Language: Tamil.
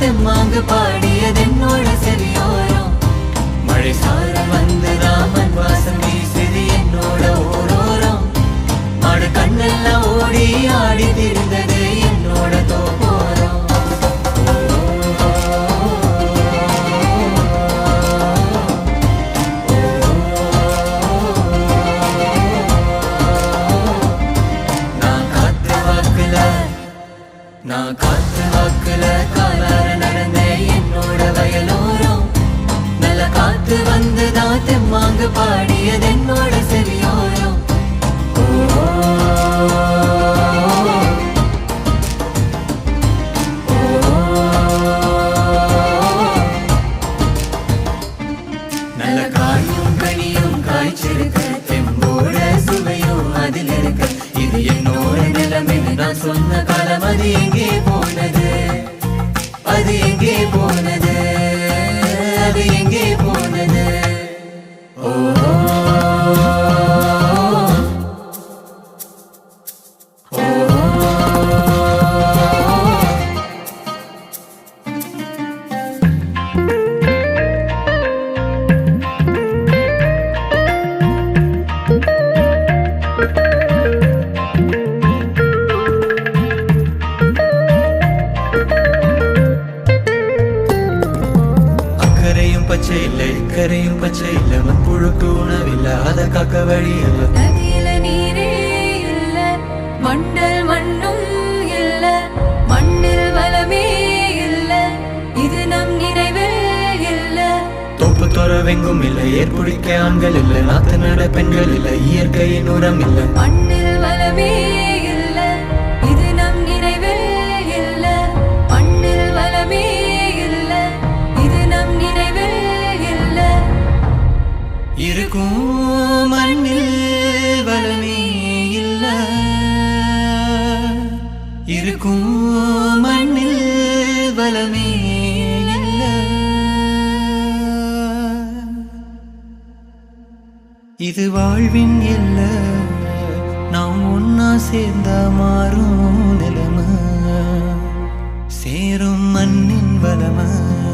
தெம்மாங்கு பாடியதென்னோட சரியோரோ மழை சார வந்து ராமன் வாசம் வீசியது என்னோட ஓரோரம். மாடு கண்ணெல்லாம் ஓடி ஆடி திரிந்தது என்னோட தோப்போரம். நான் காத்து வாக்குல கால sonuna மண்புழுக்கு உணவில்லை அதை காக்க வழி இல்லை. நதியில நீரே இல்ல மண்டல் மண்ணும் இல்ல மண்ணில் வளமே இல்ல இது நம் நினைவில் இல்ல. தோப்பு துறவெங்கும் இல்லை ஏற்புடிக்க ஆண்கள் இல்லை நாத்து நட பெண்கள் இல்லை இயற்கையின் உரம் இல்லை. மண்ணில் வளமே இருக்கும். மண்ணில் வளமே இல்ல. இருக்கும். மண்ணில் வளமே இல்ல. இது வாழ்வின் இல்ல நாம் ஒன்னா சேர்ந்தா மாறும் நிலம. சேரும் மண்ணின் வளமை.